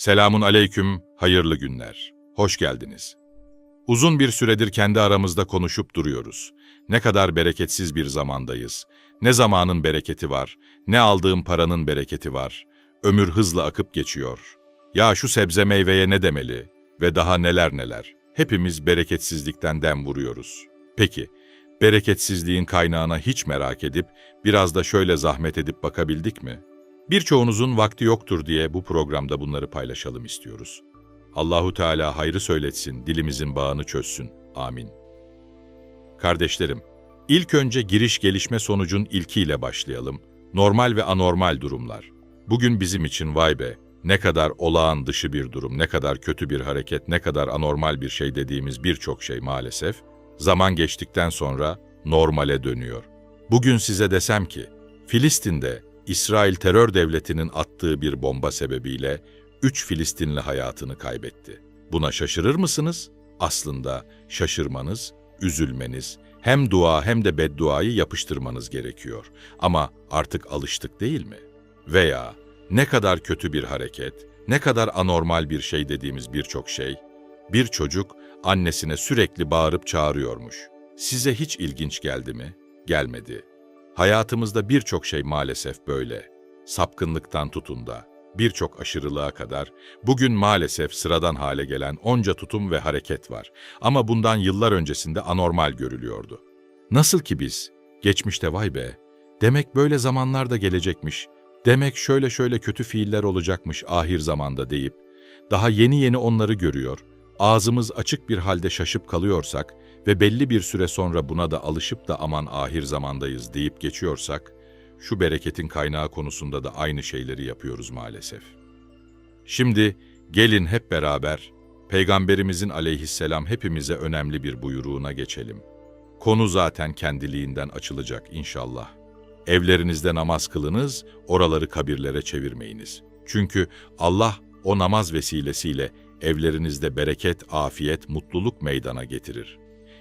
Selamun aleyküm, hayırlı günler. Hoş geldiniz. Uzun bir süredir kendi aramızda konuşup duruyoruz. Ne kadar bereketsiz bir zamandayız. Ne zamanın bereketi var, ne aldığım paranın bereketi var. Ömür hızla akıp geçiyor. Ya şu sebze meyveye ne demeli? Ve daha neler neler. Hepimiz bereketsizlikten dem vuruyoruz. Peki, bereketsizliğin kaynağına hiç merak edip biraz da şöyle zahmet edip bakabildik mi? Birçoğunuzun vakti yoktur diye bu programda bunları paylaşalım istiyoruz. Allahu Teala hayrı söyletsin, dilimizin bağını çözsün. Amin. Kardeşlerim, ilk önce giriş gelişme sonucun ilkiyle başlayalım. Normal ve anormal durumlar. Bugün bizim için vay be, ne kadar olağan dışı bir durum, ne kadar kötü bir hareket, ne kadar anormal bir şey dediğimiz birçok şey maalesef, zaman geçtikten sonra normale dönüyor. Bugün size desem ki, Filistin'de İsrail terör devletinin attığı bir bomba sebebiyle üç Filistinli hayatını kaybetti. Buna şaşırır mısınız? Aslında şaşırmanız, üzülmeniz, hem dua hem de bedduayı yapıştırmanız gerekiyor. Ama artık alıştık değil mi? Veya ne kadar kötü bir hareket, ne kadar anormal bir şey dediğimiz birçok şey, bir çocuk annesine sürekli bağırıp çağırıyormuş. Size hiç ilginç geldi mi? Gelmedi. Hayatımızda birçok şey maalesef böyle. Sapkınlıktan tutun da birçok aşırılığa kadar bugün maalesef sıradan hale gelen onca tutum ve hareket var. Ama bundan yıllar öncesinde anormal görülüyordu. Nasıl ki biz, geçmişte vay be, demek böyle zamanlar da gelecekmiş, demek şöyle şöyle kötü fiiller olacakmış ahir zamanda deyip, daha yeni yeni onları görüyor, ağzımız açık bir halde şaşıp kalıyorsak ve belli bir süre sonra buna da alışıp da aman ahir zamandayız deyip geçiyorsak, şu bereketin kaynağı konusunda da aynı şeyleri yapıyoruz maalesef. Şimdi gelin hep beraber Peygamberimizin aleyhisselam hepimize önemli bir buyruğuna geçelim. Konu zaten kendiliğinden açılacak inşallah. Evlerinizde namaz kılınız, oraları kabirlere çevirmeyiniz. Çünkü Allah o namaz vesilesiyle evlerinizde bereket, afiyet, mutluluk meydana getirir.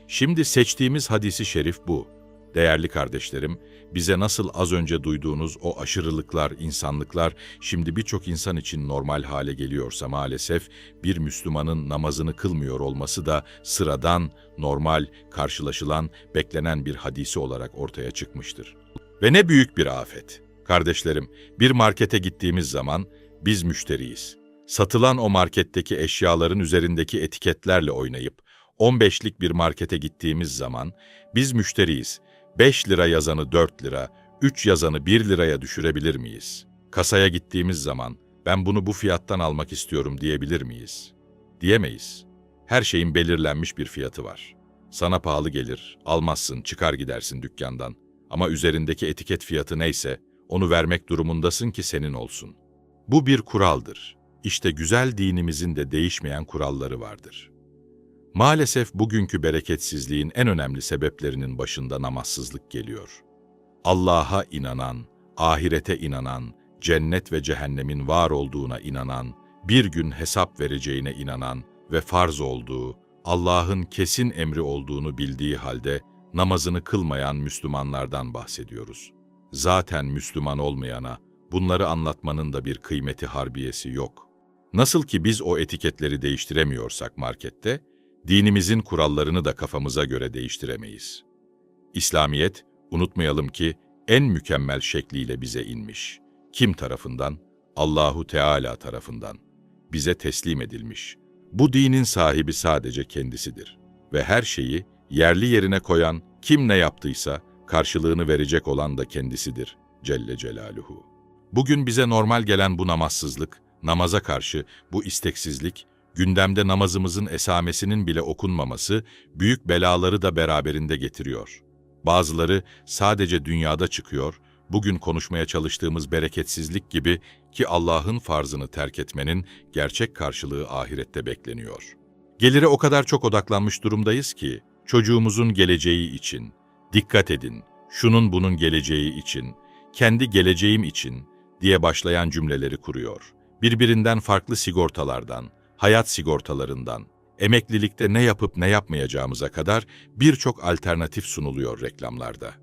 Şimdi seçtiğimiz hadisi şerif bu. Değerli kardeşlerim, bize nasıl az önce duyduğunuz o aşırılıklar, insanlıklar şimdi birçok insan için normal hale geliyorsa maalesef bir Müslümanın namazını kılmıyor olması da sıradan, normal, karşılaşılan, beklenen bir hadisi olarak ortaya çıkmıştır. Ve ne büyük bir afet. Kardeşlerim, bir markete gittiğimiz zaman biz müşteriyiz. Satılan o marketteki eşyaların üzerindeki etiketlerle oynayıp 15'lik bir markete gittiğimiz zaman biz müşteriyiz. 5 lira yazanı 4 lira, 3 yazanı 1 liraya düşürebilir miyiz? Kasaya gittiğimiz zaman ben bunu bu fiyattan almak istiyorum diyebilir miyiz? Diyemeyiz. Her şeyin belirlenmiş bir fiyatı var. Sana pahalı gelir, almazsın, çıkar gidersin dükkandan. Ama üzerindeki etiket fiyatı neyse, onu vermek durumundasın ki senin olsun. Bu bir kuraldır. İşte güzel dinimizin de değişmeyen kuralları vardır. Maalesef bugünkü bereketsizliğin en önemli sebeplerinin başında namazsızlık geliyor. Allah'a inanan, ahirete inanan, cennet ve cehennemin var olduğuna inanan, bir gün hesap vereceğine inanan ve farz olduğu, Allah'ın kesin emri olduğunu bildiği halde namazını kılmayan Müslümanlardan bahsediyoruz. Zaten Müslüman olmayana bunları anlatmanın da bir kıymeti harbiyesi yok. Nasıl ki biz o etiketleri değiştiremiyorsak markette, dinimizin kurallarını da kafamıza göre değiştiremeyiz. İslamiyet, unutmayalım ki en mükemmel şekliyle bize inmiş. Kim tarafından? Allahu Teala tarafından. Bize teslim edilmiş. Bu dinin sahibi sadece kendisidir. Ve her şeyi yerli yerine koyan, kim ne yaptıysa karşılığını verecek olan da kendisidir. Celle Celaluhu. Bugün bize normal gelen bu namazsızlık, namaza karşı bu isteksizlik, gündemde namazımızın esamesinin bile okunmaması büyük belaları da beraberinde getiriyor. Bazıları sadece dünyada çıkıyor, bugün konuşmaya çalıştığımız bereketsizlik gibi ki Allah'ın farzını terk etmenin gerçek karşılığı ahirette bekleniyor. Gelire o kadar çok odaklanmış durumdayız ki, çocuğumuzun geleceği için, dikkat edin, şunun bunun geleceği için, kendi geleceğim için diye başlayan cümleleri kuruyor. Birbirinden farklı sigortalardan, hayat sigortalarından, emeklilikte ne yapıp ne yapmayacağımıza kadar birçok alternatif sunuluyor reklamlarda.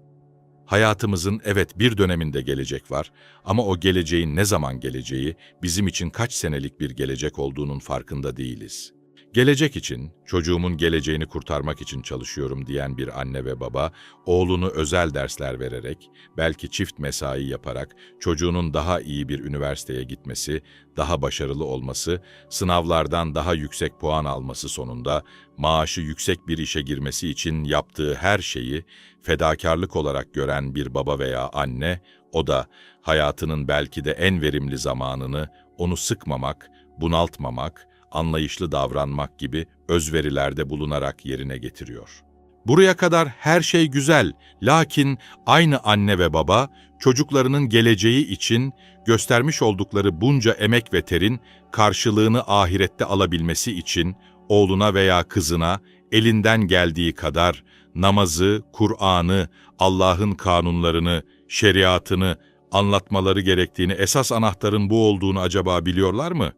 Hayatımızın evet bir döneminde gelecek var ama o geleceğin ne zaman geleceği bizim için kaç senelik bir gelecek olduğunun farkında değiliz. Gelecek için, çocuğumun geleceğini kurtarmak için çalışıyorum diyen bir anne ve baba, oğlunu özel dersler vererek, belki çift mesai yaparak çocuğunun daha iyi bir üniversiteye gitmesi, daha başarılı olması, sınavlardan daha yüksek puan alması sonunda maaşı yüksek bir işe girmesi için yaptığı her şeyi fedakarlık olarak gören bir baba veya anne, o da hayatının belki de en verimli zamanını onu sıkmamak, bunaltmamak, anlayışlı davranmak gibi özverilerde bulunarak yerine getiriyor. Buraya kadar her şey güzel, lakin aynı anne ve baba çocuklarının geleceği için göstermiş oldukları bunca emek ve terin karşılığını ahirette alabilmesi için oğluna veya kızına elinden geldiği kadar namazı, Kur'an'ı, Allah'ın kanunlarını, şeriatını anlatmaları gerektiğini, esas anahtarın bu olduğunu acaba biliyorlar mı?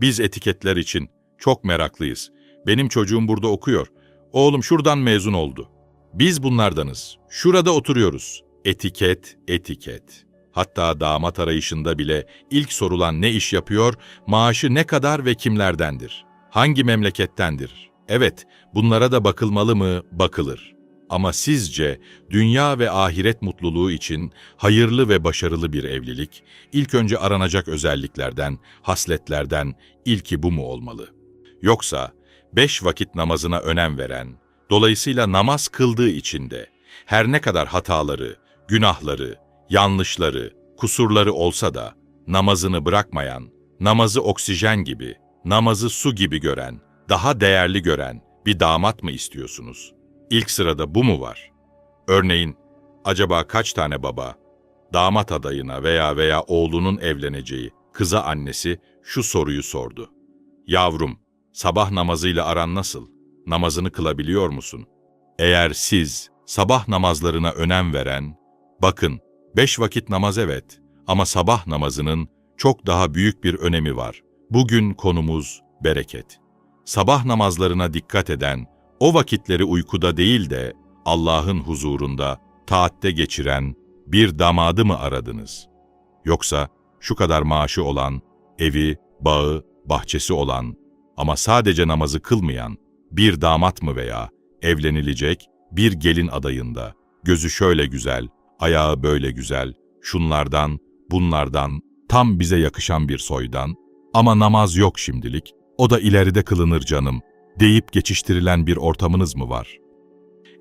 Biz etiketler için çok meraklıyız. Benim çocuğum burada okuyor. Oğlum şuradan mezun oldu. Biz bunlardanız. Şurada oturuyoruz. Etiket, etiket. Hatta damat arayışında bile ilk sorulan ne iş yapıyor, maaşı ne kadar ve kimlerdendir? Hangi memlekettendir? Evet, bunlara da bakılmalı mı? Bakılır. Ama sizce dünya ve ahiret mutluluğu için hayırlı ve başarılı bir evlilik, ilk önce aranacak özelliklerden, hasletlerden ilki bu mu olmalı? Yoksa beş vakit namazına önem veren, dolayısıyla namaz kıldığı için de her ne kadar hataları, günahları, yanlışları, kusurları olsa da namazını bırakmayan, namazı oksijen gibi, namazı su gibi gören, daha değerli gören bir damat mı istiyorsunuz?'' İlk sırada bu mu var? Örneğin, acaba kaç tane baba, damat adayına veya veya oğlunun evleneceği kıza annesi şu soruyu sordu. Yavrum, sabah namazıyla aran nasıl? Namazını kılabiliyor musun? Eğer siz sabah namazlarına önem veren, bakın beş vakit namaz evet ama sabah namazının çok daha büyük bir önemi var. Bugün konumuz bereket. Sabah namazlarına dikkat eden, o vakitleri uykuda değil de Allah'ın huzurunda taatte geçiren bir damadı mı aradınız? Yoksa şu kadar maaşı olan, evi, bağı, bahçesi olan ama sadece namazı kılmayan bir damat mı veya evlenilecek bir gelin adayında, gözü şöyle güzel, ayağı böyle güzel, şunlardan, bunlardan, tam bize yakışan bir soydan ama namaz yok şimdilik, o da ileride kılınır canım, deyip geçiştirilen bir ortamınız mı var?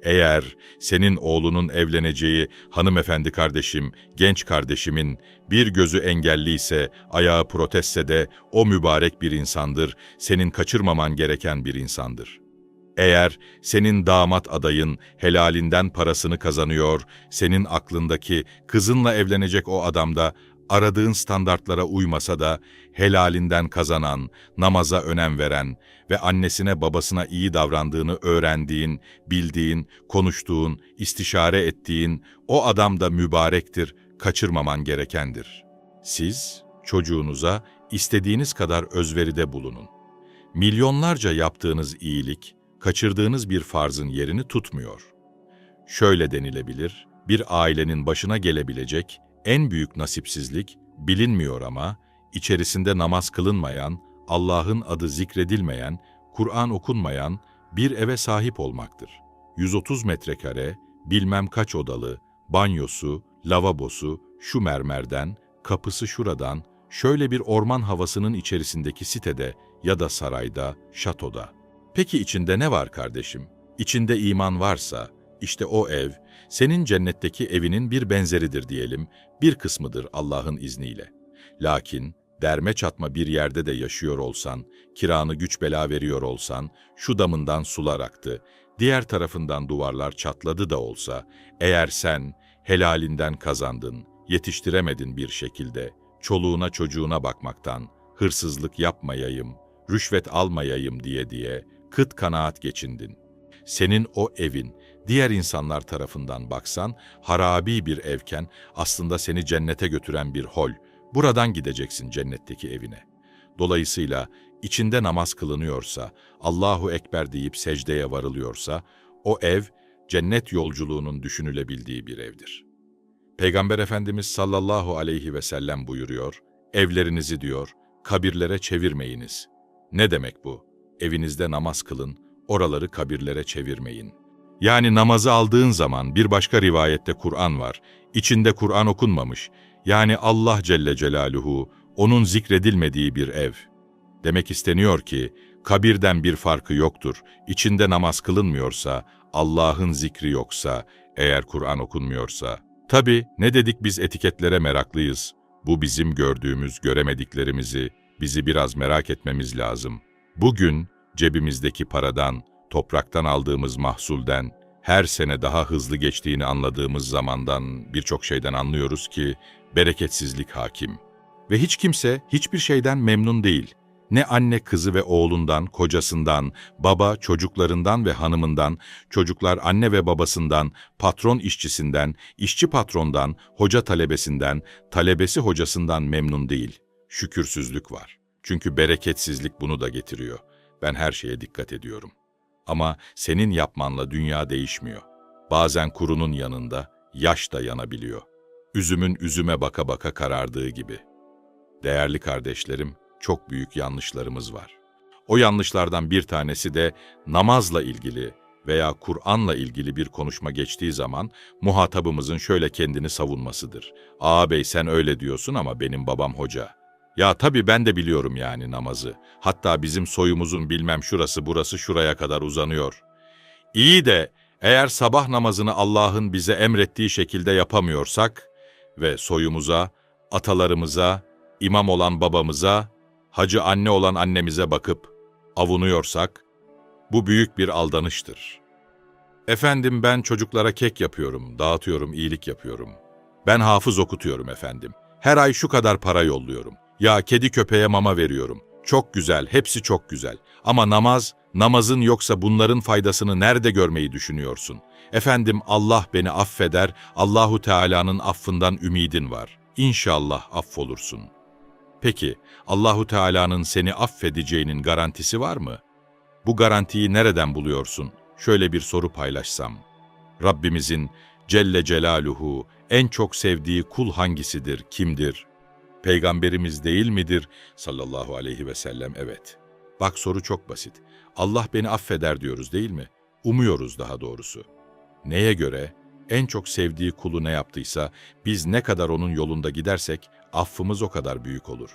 Eğer senin oğlunun evleneceği hanımefendi kardeşim, genç kardeşimin bir gözü engelliyse, ayağı protezse de o mübarek bir insandır, senin kaçırmaman gereken bir insandır. Eğer senin damat adayın helalinden parasını kazanıyor, senin aklındaki kızınla evlenecek o adamda aradığın standartlara uymasa da helalinden kazanan, namaza önem veren ve annesine babasına iyi davrandığını öğrendiğin, bildiğin, konuştuğun, istişare ettiğin o adam da mübarektir, kaçırmaman gerekendir. Siz çocuğunuza istediğiniz özveride özveride bulunun. Milyonlarca yaptığınız iyilik, kaçırdığınız bir farzın yerini tutmuyor. Şöyle denilebilir, bir ailenin başına gelebilecek en büyük nasipsizlik, bilinmiyor ama, içerisinde namaz kılınmayan, Allah'ın adı zikredilmeyen, Kur'an okunmayan bir eve sahip olmaktır. 130 metrekare, bilmem kaç odalı, banyosu, lavabosu, şu mermerden, kapısı şuradan, şöyle bir orman havasının içerisindeki sitede ya da sarayda, şatoda. Peki içinde ne var kardeşim? İçinde iman varsa, işte o ev, senin cennetteki evinin bir benzeridir diyelim, bir kısmıdır Allah'ın izniyle. Lakin derme çatma bir yerde de yaşıyor olsan, kiranı güç bela veriyor olsan, şu damından sular aktı, diğer tarafından duvarlar çatladı da olsa, eğer sen helalinden kazandın, yetiştiremedin bir şekilde, çoluğuna çocuğuna bakmaktan, hırsızlık yapmayayım, rüşvet almayayım diye diye kıt kanaat geçindin. Senin o evin diğer insanlar tarafından baksan harabi bir evken aslında seni cennete götüren bir hol. Buradan gideceksin cennetteki evine. Dolayısıyla içinde namaz kılınıyorsa, Allahu Ekber deyip secdeye varılıyorsa, o ev cennet yolculuğunun düşünülebildiği bir evdir. Peygamber Efendimiz sallallahu aleyhi ve sellem buyuruyor, evlerinizi diyor, kabirlere çevirmeyiniz. Ne demek bu? Evinizde namaz kılın, oraları kabirlere çevirmeyin. Yani namazı aldığın zaman bir başka rivayette Kur'an var, içinde Kur'an okunmamış, yani Allah Celle Celaluhu, onun zikredilmediği bir ev. Demek isteniyor ki, kabirden bir farkı yoktur. İçinde namaz kılınmıyorsa, Allah'ın zikri yoksa, eğer Kur'an okunmuyorsa. Tabi ne dedik biz etiketlere meraklıyız. Bu bizim gördüğümüz, göremediklerimizi, bizi biraz merak etmemiz lazım. Bugün cebimizdeki paradan, topraktan aldığımız mahsulden, her sene daha hızlı geçtiğini anladığımız zamandan birçok şeyden anlıyoruz ki bereketsizlik hakim. Ve hiç kimse hiçbir şeyden memnun değil. Ne anne kızı ve oğlundan, kocasından, baba çocuklarından ve hanımından, çocuklar anne ve babasından, patron işçisinden, işçi patrondan, hoca talebesinden, talebesi hocasından memnun değil. Şükürsüzlük var. Çünkü bereketsizlik bunu da getiriyor. Ben her şeye dikkat ediyorum. Ama senin yapmanla dünya değişmiyor. Bazen kurunun yanında yaş da yanabiliyor. Üzümün üzüme baka baka karardığı gibi. Değerli kardeşlerim, çok büyük yanlışlarımız var. O yanlışlardan bir tanesi de namazla ilgili veya Kur'an'la ilgili bir konuşma geçtiği zaman muhatabımızın şöyle kendini savunmasıdır. Ağabey sen öyle diyorsun ama benim babam hoca. Ya tabii ben de biliyorum yani namazı. Hatta bizim soyumuzun bilmem şurası burası şuraya kadar uzanıyor. İyi de eğer sabah namazını Allah'ın bize emrettiği şekilde yapamıyorsak ve soyumuza, atalarımıza, imam olan babamıza, hacı anne olan annemize bakıp avunuyorsak, bu büyük bir aldanıştır. Efendim ben çocuklara kek yapıyorum, dağıtıyorum, iyilik yapıyorum. Ben hafız okutuyorum efendim. Her ay şu kadar para yolluyorum. Ya kedi köpeğe mama veriyorum. Çok güzel, hepsi çok güzel. Ama namaz, namazın yoksa bunların faydasını nerede görmeyi düşünüyorsun? Efendim Allah beni affeder, Allahu Teala'nın affından ümidin var. İnşallah affolursun. Peki Allahu Teala'nın seni affedeceğinin garantisi var mı? Bu garantiyi nereden buluyorsun? Şöyle bir soru paylaşsam. Rabbimizin Celle Celaluhu en çok sevdiği kul hangisidir, kimdir? Peygamberimiz değil midir? Sallallahu aleyhi ve sellem evet. Bak soru çok basit. Allah beni affeder diyoruz değil mi? Umuyoruz daha doğrusu. Neye göre? En çok sevdiği kulu ne yaptıysa biz ne kadar onun yolunda gidersek affımız o kadar büyük olur.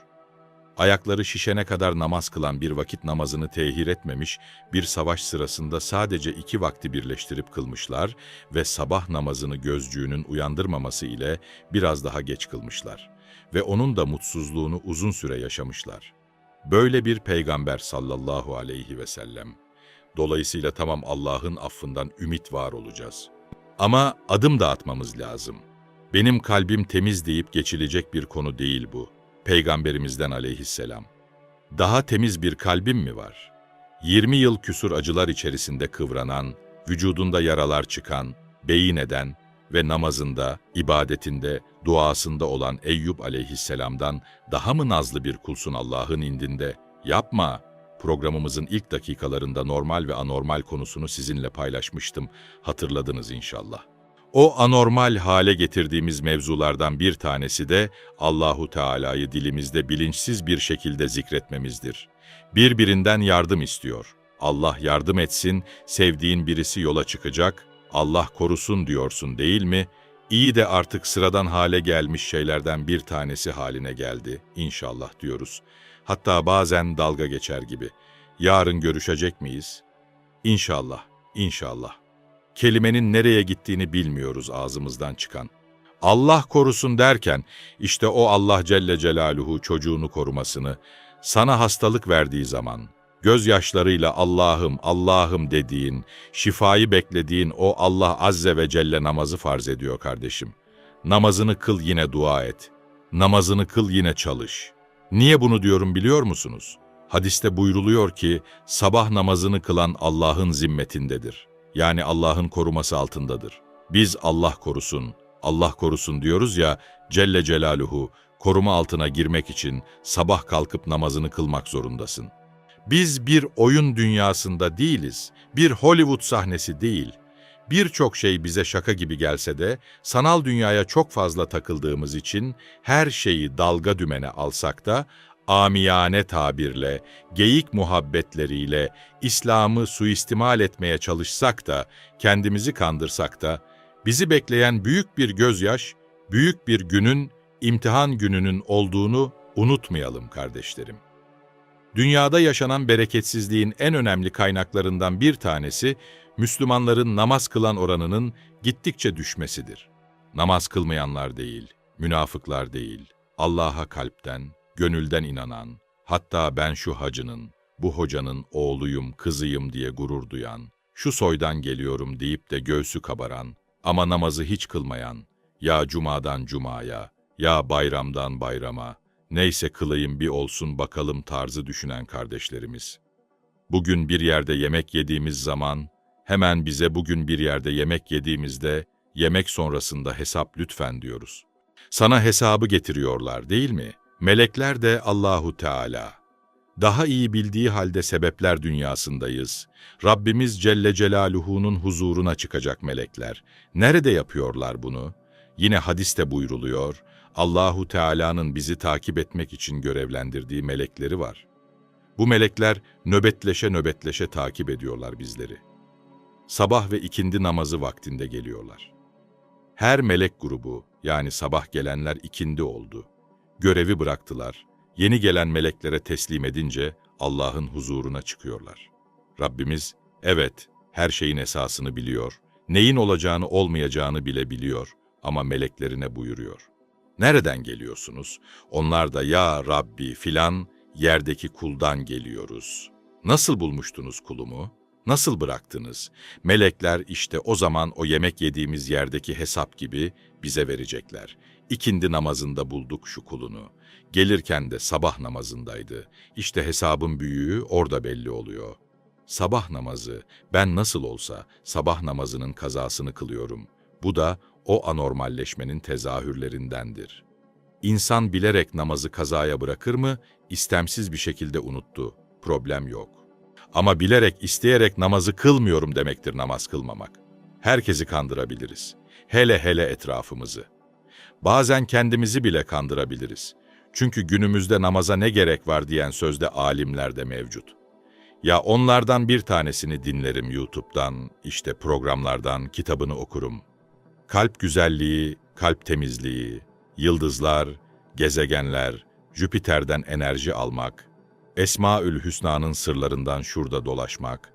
Ayakları şişene kadar namaz kılan bir vakit namazını tehir etmemiş, bir savaş sırasında sadece iki vakti birleştirip kılmışlar ve sabah namazını gözcüğünün uyandırmaması ile biraz daha geç kılmışlar ve onun da mutsuzluğunu uzun süre yaşamışlar. Böyle bir peygamber sallallahu aleyhi ve sellem. Dolayısıyla tamam Allah'ın affından ümit var olacağız. Ama adım da atmamız lazım. Benim kalbim temiz deyip geçilecek bir konu değil bu. Peygamberimizden aleyhisselam. Daha temiz bir kalbim mi var? 20 yıl küsur acılar içerisinde kıvranan, vücudunda yaralar çıkan, beyin eden ve namazında, ibadetinde, duasında olan Eyüp aleyhisselamdan daha mı nazlı bir kulsun Allah'ın indinde? Yapma! Programımızın ilk dakikalarında normal ve anormal konusunu sizinle paylaşmıştım. Hatırladınız inşallah. O anormal hale getirdiğimiz mevzulardan bir tanesi de Allahu Teala'yı dilimizde bilinçsiz bir şekilde zikretmemizdir. Birbirinden yardım istiyor. Allah yardım etsin, sevdiğin birisi yola çıkacak, Allah korusun diyorsun değil mi? İyi de artık sıradan hale gelmiş şeylerden bir tanesi haline geldi inşallah diyoruz. Hatta bazen dalga geçer gibi. Yarın görüşecek miyiz? İnşallah, inşallah. Kelimenin nereye gittiğini bilmiyoruz ağzımızdan çıkan. Allah korusun derken işte o Allah Celle Celaluhu çocuğunu korumasını sana hastalık verdiği zaman gözyaşlarıyla Allah'ım Allah'ım dediğin, şifayı beklediğin o Allah Azze ve Celle namazı farz ediyor kardeşim. Namazını kıl yine dua et. Namazını kıl yine çalış. Niye bunu diyorum biliyor musunuz? Hadiste buyruluyor ki sabah namazını kılan Allah'ın zimmetindedir. Yani Allah'ın koruması altındadır. Biz Allah korusun, Allah korusun diyoruz ya Celle Celaluhu koruma altına girmek için sabah kalkıp namazını kılmak zorundasın. Biz bir oyun dünyasında değiliz, bir Hollywood sahnesi değil. Birçok şey bize şaka gibi gelse de sanal dünyaya çok fazla takıldığımız için her şeyi dalga dümene alsak da amiyane tabirle, geyik muhabbetleriyle İslam'ı suistimal etmeye çalışsak da, kendimizi kandırsak da, bizi bekleyen büyük bir gözyaş, büyük bir günün, imtihan gününün olduğunu unutmayalım kardeşlerim. Dünyada yaşanan bereketsizliğin en önemli kaynaklarından bir tanesi, Müslümanların namaz kılan oranının gittikçe düşmesidir. Namaz kılmayanlar değil, münafıklar değil, Allah'a kalpten, gönülden inanan, hatta ben şu hacının, bu hocanın oğluyum, kızıyım diye gurur duyan, şu soydan geliyorum deyip de göğsü kabaran ama namazı hiç kılmayan, ya cumadan cumaya, ya bayramdan bayrama, neyse kılayım bir olsun bakalım tarzı düşünen kardeşlerimiz. Bugün bir yerde yemek yediğimiz zaman, hemen bize bugün bir yerde yemek yediğimizde, yemek sonrasında hesap lütfen diyoruz. Sana hesabı getiriyorlar değil mi? Melekler de Allahu Teala. Daha iyi bildiği halde sebepler dünyasındayız. Rabbimiz Celle Celaluhu'nun huzuruna çıkacak melekler. Nerede yapıyorlar bunu? Yine hadiste buyruluyor. Allahu Teala'nın bizi takip etmek için görevlendirdiği melekleri var. Bu melekler nöbetleşe nöbetleşe takip ediyorlar bizleri. Sabah ve ikindi namazı vaktinde geliyorlar. Her melek grubu yani sabah gelenler ikindi oldu. Görevi bıraktılar. Yeni gelen meleklere teslim edince Allah'ın huzuruna çıkıyorlar. Rabbimiz evet her şeyin esasını biliyor. Neyin olacağını olmayacağını bile biliyor ama meleklerine buyuruyor. Nereden geliyorsunuz? Onlar da ya Rabbi filan yerdeki kuldan geliyoruz. Nasıl bulmuştunuz kulumu? Nasıl bıraktınız? Melekler işte o zaman o yemek yediğimiz yerdeki hesap gibi bize verecekler. İkindi namazında bulduk şu kulunu. Gelirken de sabah namazındaydı. İşte hesabın büyüğü orada belli oluyor. Sabah namazı, ben nasıl olsa sabah namazının kazasını kılıyorum. Bu da o anormalleşmenin tezahürlerindendir. İnsan bilerek namazı kazaya bırakır mı, istemsiz bir şekilde unuttu. Problem yok. Ama bilerek, isteyerek namazı kılmıyorum demektir namaz kılmamak. Herkesi kandırabiliriz. Hele hele etrafımızı. Bazen kendimizi bile kandırabiliriz. Çünkü günümüzde namaza ne gerek var diyen sözde alimler de mevcut. Ya onlardan bir tanesini dinlerim YouTube'dan, işte programlardan, kitabını okurum. Kalp güzelliği, kalp temizliği, yıldızlar, gezegenler, Jüpiter'den enerji almak, Esmaül Hüsna'nın sırlarından şurada dolaşmak,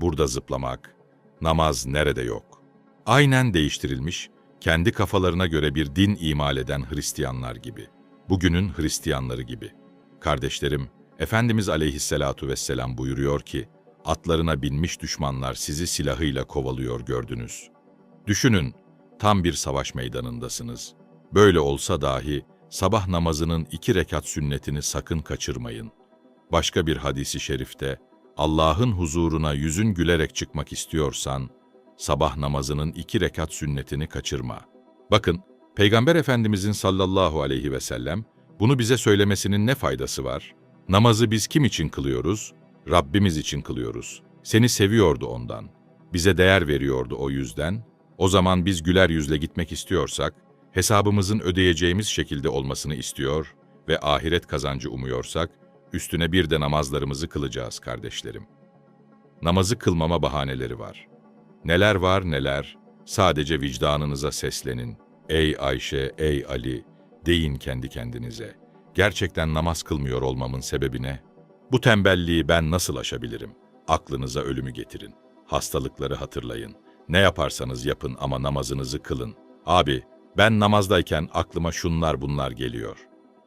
burada zıplamak, namaz nerede yok. Aynen değiştirilmiş, kendi kafalarına göre bir din imal eden Hristiyanlar gibi. Bugünün Hristiyanları gibi. Kardeşlerim, Efendimiz aleyhisselatu vesselam buyuruyor ki, atlarına binmiş düşmanlar sizi silahıyla kovalıyor gördünüz. Düşünün, tam bir savaş meydanındasınız. Böyle olsa dahi sabah namazının iki rekat sünnetini sakın kaçırmayın. Başka bir hadisi şerifte, Allah'ın huzuruna yüzün gülerek çıkmak istiyorsan, sabah namazının iki rekat sünnetini kaçırma. Bakın, Peygamber Efendimizin sallallahu aleyhi ve sellem bunu bize söylemesinin ne faydası var? Namazı biz kim için kılıyoruz? Rabbimiz için kılıyoruz. Seni seviyordu ondan. Bize değer veriyordu o yüzden. O zaman biz güler yüzle gitmek istiyorsak, hesabımızın ödeyeceğimiz şekilde olmasını istiyor ve ahiret kazancı umuyorsak, üstüne bir de namazlarımızı kılacağız kardeşlerim. Namazı kılmama bahaneleri var. Neler var neler, sadece vicdanınıza seslenin. Ey Ayşe, ey Ali, deyin kendi kendinize. Gerçekten namaz kılmıyor olmamın sebebi ne? Bu tembelliği ben nasıl aşabilirim? Aklınıza ölümü getirin. Hastalıkları hatırlayın. Ne yaparsanız yapın ama namazınızı kılın. Abi, ben namazdayken aklıma şunlar bunlar geliyor.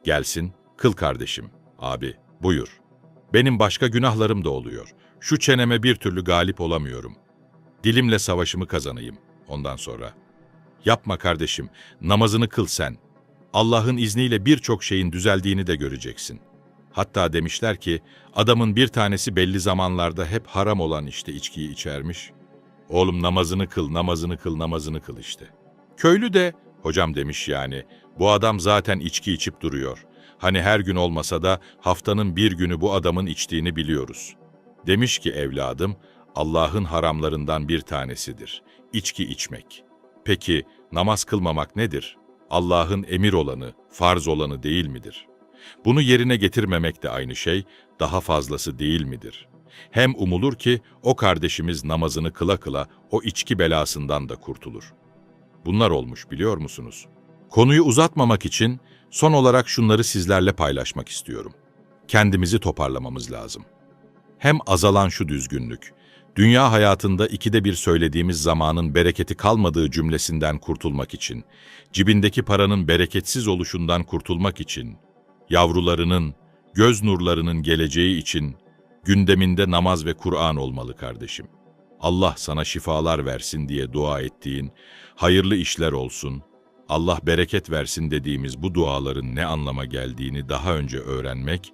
Gelsin, kıl kardeşim. Abi, buyur. Benim başka günahlarım da oluyor. Şu çeneme bir türlü galip olamıyorum. Dilimle savaşımı kazanayım ondan sonra. Yapma kardeşim, namazını kıl sen. Allah'ın izniyle birçok şeyin düzeldiğini de göreceksin. Hatta demişler ki, adamın bir tanesi belli zamanlarda hep haram olan işte içkiyi içermiş. Oğlum namazını kıl, namazını kıl, namazını kıl işte. Köylü de, hocam demiş yani, bu adam zaten içki içip duruyor. Hani her gün olmasa da haftanın bir günü bu adamın içtiğini biliyoruz. Demiş ki evladım, Allah'ın haramlarından bir tanesidir. İçki içmek. Peki namaz kılmamak nedir? Allah'ın emir olanı, farz olanı değil midir? Bunu yerine getirmemek de aynı şey, daha fazlası değil midir? Hem umulur ki o kardeşimiz namazını kıla kıla o içki belasından da kurtulur. Bunlar olmuş biliyor musunuz? Konuyu uzatmamak için son olarak şunları sizlerle paylaşmak istiyorum. Kendimizi toparlamamız lazım. Hem azalan şu düzgünlük, dünya hayatında ikide bir söylediğimiz zamanın bereketi kalmadığı cümlesinden kurtulmak için, cibindeki paranın bereketsiz oluşundan kurtulmak için, yavrularının, göz nurlarının geleceği için gündeminde namaz ve Kur'an olmalı kardeşim. Allah sana şifalar versin diye dua ettiğin, hayırlı işler olsun, Allah bereket versin dediğimiz bu duaların ne anlama geldiğini daha önce öğrenmek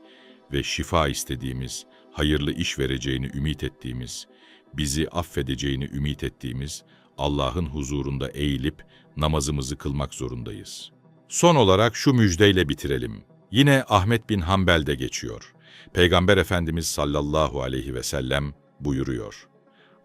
ve şifa istediğimiz, hayırlı iş vereceğini ümit ettiğimiz, bizi affedeceğini ümit ettiğimiz Allah'ın huzurunda eğilip namazımızı kılmak zorundayız. Son olarak şu müjdeyle bitirelim. Yine Ahmet bin Hanbel'de geçiyor. Peygamber Efendimiz sallallahu aleyhi ve sellem buyuruyor.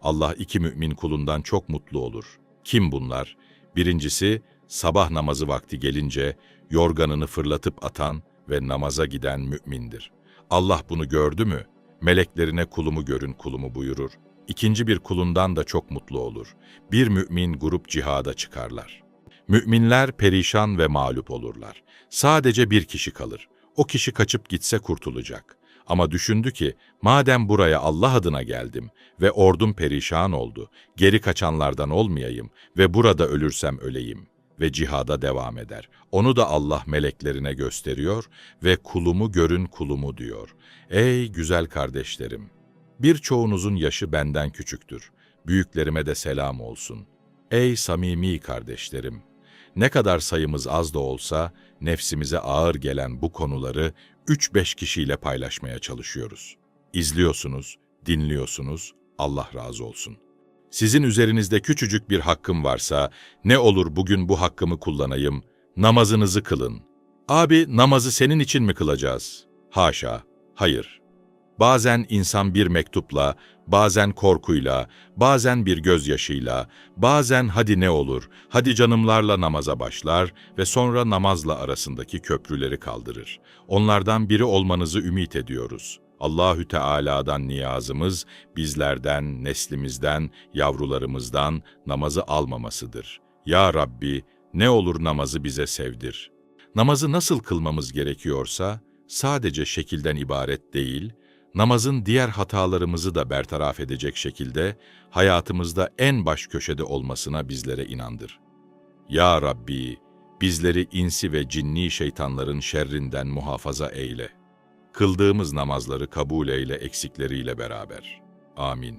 Allah iki mümin kulundan çok mutlu olur. Kim bunlar? Birincisi, sabah namazı vakti gelince yorganını fırlatıp atan ve namaza giden mümindir. Allah bunu gördü mü? Meleklerine kulumu görün kulumu buyurur. İkinci bir kulundan da çok mutlu olur. Bir mümin grup cihada çıkarlar. Müminler perişan ve mağlup olurlar. Sadece bir kişi kalır. O kişi kaçıp gitse kurtulacak. Ama düşündü ki, madem buraya Allah adına geldim ve ordum perişan oldu, geri kaçanlardan olmayayım ve burada ölürsem öleyim ve cihada devam eder. Onu da Allah meleklerine gösteriyor ve kulumu görün kulumu diyor. Ey güzel kardeşlerim! Birçoğunuzun yaşı benden küçüktür. Büyüklerime de selam olsun. Ey samimi kardeşlerim! Ne kadar sayımız az da olsa nefsimize ağır gelen bu konuları 3-5 kişiyle paylaşmaya çalışıyoruz. İzliyorsunuz, dinliyorsunuz, Allah razı olsun. Sizin üzerinizde küçücük bir hakkım varsa, ne olur bugün bu hakkımı kullanayım, namazınızı kılın. Abi namazı senin için mi kılacağız? Haşa, hayır. Bazen insan bir mektupla, bazen korkuyla, bazen bir gözyaşıyla, bazen hadi ne olur, hadi canımlarla namaza başlar ve sonra namazla arasındaki köprüleri kaldırır. Onlardan biri olmanızı ümit ediyoruz. Allahü Teala'dan niyazımız bizlerden, neslimizden, yavrularımızdan namazı almamasıdır. Ya Rabbi, ne olur namazı bize sevdir. Namazı nasıl kılmamız gerekiyorsa, sadece şekilden ibaret değil, namazın diğer hatalarımızı da bertaraf edecek şekilde hayatımızda en baş köşede olmasına bizlere inandır. Ya Rabbi, bizleri insi ve cinni şeytanların şerrinden muhafaza eyle. Kıldığımız namazları kabul eyle eksikleriyle beraber. Amin.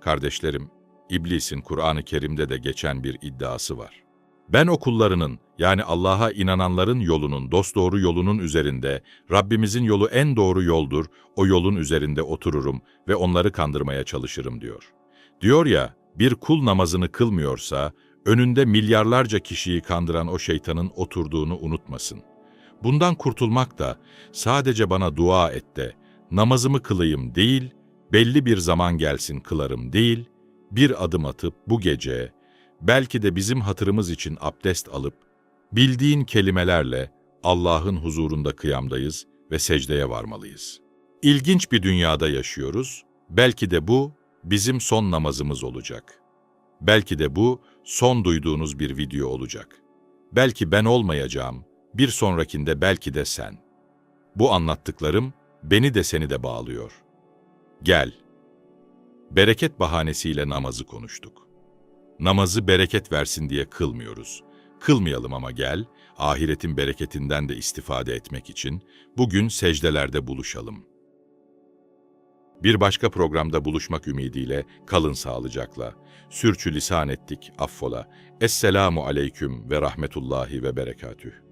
Kardeşlerim, İblisin Kur'an-ı Kerim'de de geçen bir iddiası var. Ben o kullarının yani Allah'a inananların yolunun, dosdoğru yolunun üzerinde, Rabbimizin yolu en doğru yoldur, o yolun üzerinde otururum ve onları kandırmaya çalışırım diyor. Diyor ya, bir kul namazını kılmıyorsa, önünde milyarlarca kişiyi kandıran o şeytanın oturduğunu unutmasın. Bundan kurtulmak da sadece bana dua et de, namazımı kılayım değil, belli bir zaman gelsin kılarım değil, bir adım atıp bu gece, belki de bizim hatırımız için abdest alıp, bildiğin kelimelerle Allah'ın huzurunda kıyamdayız ve secdeye varmalıyız. İlginç bir dünyada yaşıyoruz, belki de bu bizim son namazımız olacak. Belki de bu son duyduğunuz bir video olacak. Belki ben olmayacağım, bir sonrakinde belki de sen. Bu anlattıklarım beni de seni de bağlıyor. Gel. Bereket bahanesiyle namazı konuştuk. Namazı bereket versin diye kılmıyoruz. Kılmayalım ama gel, ahiretin bereketinden de istifade etmek için bugün secdelerde buluşalım. Bir başka programda buluşmak ümidiyle kalın sağlıcakla. Sürçü lisan ettik affola. Esselamu aleyküm ve rahmetullahi ve berekatüh.